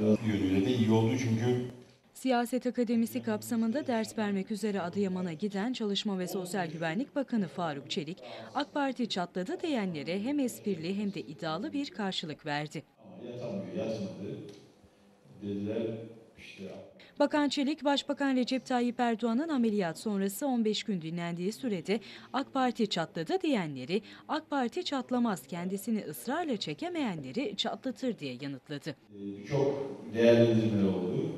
Yönüyle de iyi oldu çünkü Siyaset Akademisi kapsamında ders vermek üzere Adıyaman'a giden Çalışma ve Sosyal Güvenlik Bakanı Faruk Çelik, AK Parti çatladı diyenlere hem esprili hem de iddialı bir karşılık verdi. ama yatamıyor, yatmadı. Dediler işte Bakan Çelik, Başbakan Recep Tayyip Erdoğan'ın ameliyat sonrası 15 gün dinlendiği sürede AK Parti çatladı diyenleri, AK Parti çatlamaz kendisini ısrarla çekemeyenleri çatlatır diye yanıtladı. e, birçok değerlendirmeler oldu.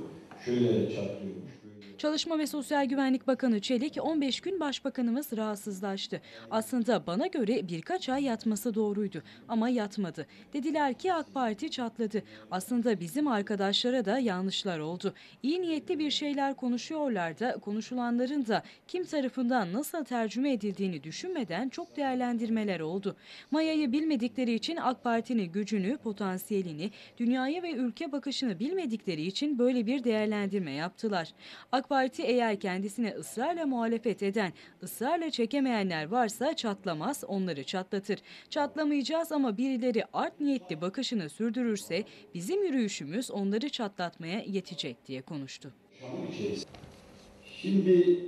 Şöyle çatlıyormuş, Çalışma ve Sosyal Güvenlik Bakanı Çelik 15 gün başbakanımız rahatsızlaştı. Aslında bana göre birkaç ay yatması doğruydu ama yatmadı. Dediler ki AK Parti çatladı. Aslında bizim arkadaşlara da yanlışlar oldu. İyi niyetli bir şeyler konuşuyorlar da konuşulanların da kim tarafından nasıl tercüme edildiğini düşünmeden çok değerlendirmeler oldu. Maya'yı bilmedikleri için AK Parti'nin gücünü, potansiyelini, dünyaya ve ülke bakışını bilmedikleri için böyle bir değerlendirme yaptılar. AK Parti eğer kendisine ısrarla muhalefet eden, ısrarla çekemeyenler varsa çatlamaz, onları çatlatır. Çatlamayacağız ama birileri art niyetli bakışını sürdürürse bizim yürüyüşümüz onları çatlatmaya yetecek diye konuştu. Şimdi